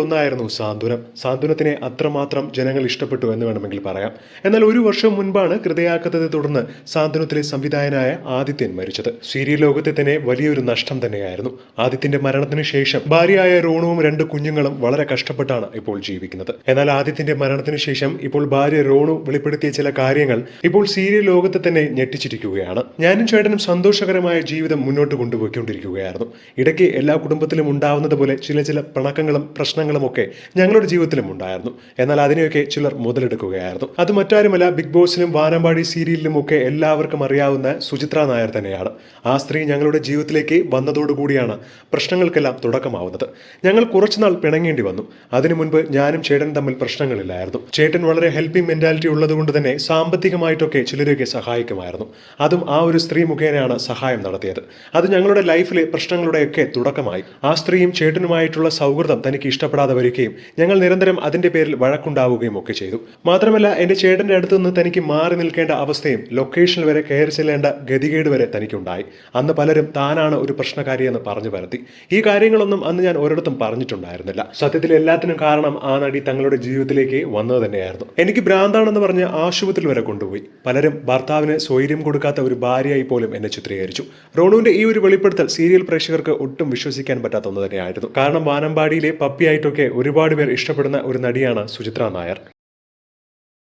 ഒന്നായിരുന്നു സാന്ത്വനം. സാന്ത്വനത്തിനെ അത്രമാത്രം ജനങ്ങൾ ഇഷ്ടപ്പെട്ടു എന്ന് വേണമെങ്കിൽ പറയാം. എന്നാൽ ഒരു വർഷം മുൻപാണ് ഹൃദയാഘാതത്തെ തുടർന്ന് സാന്ത്വനത്തിലെ സംവിധായകനായ ആദിത്യൻ മരിച്ചത്. സീരിയൽ ലോകത്തെ തന്നെ വലിയൊരു നഷ്ടം തന്നെയായിരുന്നു. ആദിത്യന്റെ മരണത്തിന് ശേഷം ഭാര്യയായ റോണുവും രണ്ട് കുഞ്ഞുങ്ങളും വളരെ കഷ്ടപ്പെട്ടാണ് ഇപ്പോൾ ജീവിക്കുന്നത്. എന്നാൽ ആദിത്യന്റെ മരണത്തിന് ശേഷം ഇപ്പോൾ ഭാര്യ റോണു വെളിപ്പെടുത്തിയ ചില കാര്യങ്ങൾ ഇപ്പോൾ സീരിയൽ ലോകത്തെ തന്നെ ഞെട്ടിച്ചിരിക്കുകയാണ്. ഞാനും ചേട്ടനും സന്തോഷകരമായ ജീവിതം മുന്നോട്ട് കൊണ്ടുപോയിക്കൊണ്ടിരിക്കുകയായിരുന്നു. ഇടയ്ക്ക് എല്ലാ കുടുംബത്തിലും ഉണ്ടാവുന്നത് പോലെ ചില ചില പിണക്കങ്ങളും പ്രശ്നങ്ങളും ഒക്കെ ഞങ്ങളുടെ ജീവിതത്തിലും ഉണ്ടായിരുന്നു. എന്നാൽ അതിനെയൊക്കെ ചിലർ മുതലെടുക്കുകയായിരുന്നു. അത് മറ്റാരുമല്ല ബിഗ് ബോസിലും വാനമ്പാടി സീരിയലിലും ഒക്കെ എല്ലാവർക്കും അറിയാവുന്ന സുചിത്ര നായർ തന്നെയാണ്. ആ സ്ത്രീ ഞങ്ങളുടെ ജീവിതത്തിലേക്ക് വന്നതോടുകൂടിയാണ് പ്രശ്നങ്ങൾക്കെല്ലാം തുടക്കമാവുന്നത്. ഞങ്ങൾ കുറച്ചുനാൾ പിണങ്ങേണ്ടി വന്നു. അതിനു മുൻപ് ഞാനും ചേട്ടനും തമ്മിൽ പ്രശ്നങ്ങളില്ലായിരുന്നു. ചേട്ടൻ വളരെ ഹെൽപ്പിംഗ് മെന്റാലിറ്റി ഉള്ളതുകൊണ്ട് തന്നെ സാമ്പത്തികമായിട്ടൊക്കെ ചിലരെയൊക്കെ സഹായിക്കുമായിരുന്നു. അതും ആ ഒരു സ്ത്രീ മുഖേനയാണ് സഹായം നടത്തിയത്. അത് ഞങ്ങളുടെ ലൈഫിലെ പ്രശ്നങ്ങളുടെയൊക്കെ തുടക്കമായി. ആ സ്ത്രീയും ചേട്ടനുമായിട്ടുള്ള സൗഹൃദം തനിക്ക് ഇഷ്ടപ്പെടാതെ വരികയും ഞങ്ങൾ നിരന്തരം അതിന്റെ പേരിൽ വഴക്കുണ്ടാവുകയും ഒക്കെ ചെയ്തു. മാത്രമല്ല എന്റെ ചേട്ടന്റെ അടുത്ത് നിന്ന് തനിക്ക് മാറി നിൽക്കേണ്ട അവസ്ഥയും ലൊക്കേഷനിൽ വരെ കയറി ചെല്ലേണ്ട ഗതികേട് വരെ തനിക്കുണ്ടായി. അന്ന് പലരും താനാണ് ഒരു പ്രശ്നകാരിയെന്ന് പറഞ്ഞു പരത്തി. ഈ കാര്യങ്ങളൊന്നും അന്ന് ഞാൻ ഒരിടത്തും പറഞ്ഞിട്ടുണ്ടായിരുന്നില്ല. സത്യത്തിൽ എല്ലാത്തിനും കാരണം ആ നടി തങ്ങളുടെ ജീവിതത്തിലേക്ക് വന്നത് തന്നെയായിരുന്നു. എനിക്ക് ഭ്രാന്താണെന്ന് പറഞ്ഞ് ആശുപത്രിയിൽ വരെ കൊണ്ടുപോയി. പലരും ഭർത്താവിന് സ്വൈര്യം കൊടുക്കാത്ത ഒരു ഭാര്യയായി പോലും എന്നെ ചിത്രീകരിച്ചു. റോണുവിന്റെ ഈ ഒരു വെളിപ്പെടുത്തൽ സീരിയൽ പ്രേക്ഷകർക്ക് ഒട്ടും വിശ്വസിക്കാൻ പറ്റാത്ത ഒന്ന് തന്നെയായിരുന്നു. കാരണം വാനമ്പാടിയിലെ പപ്പിയായിട്ടൊക്കെ ഒരുപാട് പേർ ഇഷ്ടപ്പെടുന്ന ഒരു നടിയാണ് സുചിത്ര നായർ.